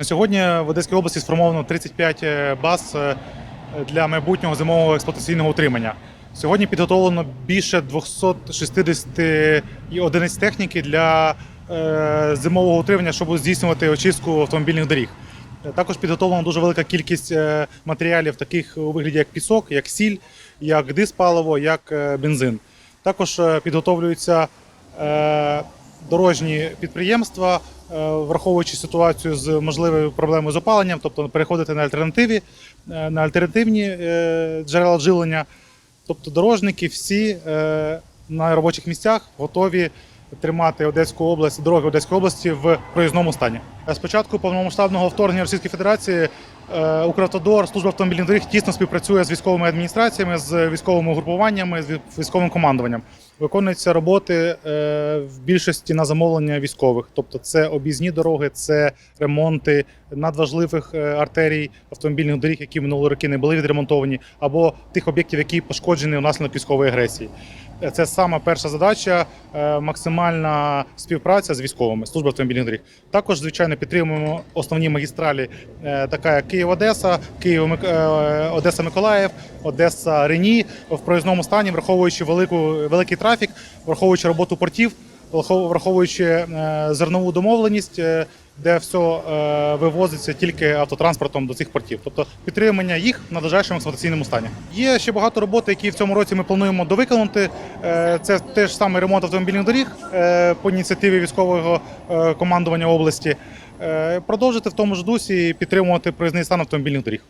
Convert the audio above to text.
На сьогодні в Одеській області сформовано 35 баз е, для майбутнього зимового експлуатаційного утримання. Сьогодні підготовлено більше 260 одиниць техніки для е, зимового утримання, щоб здійснювати очистку автомобільних доріг. Е, Також підготовлена дуже велика кількість е, матеріалів, таких у вигляді як пісок, як сіль, як диспаливо, як е, бензин. Також е, підготовлюються е, дорожні підприємства, е, враховуючи ситуацію з можливою проблемою з опаленням, тобто переходити на альтернативі, е, на альтернативні е, джерела живлення. Тобто дорожники всі е, на робочих місцях готові тримати Одеську область, дороги Одеської області в проїзному стані. Е, З початку повномасштабного вторгнення Російської Федерації е, Укравтодор, служба автомобільних доріг тісно співпрацює з військовими адміністраціями, з військовими угрупуваннями, з військовим командуванням. Виконуються роботи е, в більшості на замовлення військових, тобто це об'їзні дороги, це ремонти надважливих е, артерій автомобільних доріг, які минулі роки не були відремонтовані, або тих об'єктів, які пошкоджені внаслідок військової агресії. Е, Це саме перша задача максимальна співпраця з військовими служби автомобільних доріг. Також, звичайно, підтримуємо основні магістралі, така як Київ-Одеса, Київ Одеса Миколаїв, Одеса Рені в проїзному стані, враховуючи велику великий трафік, враховуючи роботу портів, враховуючи е, зернову домовленість. е, Де все е, вивозиться тільки автотранспортом до цих портів, тобто підтримання їх в надлежащому експлуатаційному стані. Є ще багато роботи, які в цьому році ми плануємо довиконати. Це теж саме ремонт автомобільних доріг по ініціативі військового командування області. Продовжити в тому ж дусі підтримувати проїзний стан автомобільних доріг.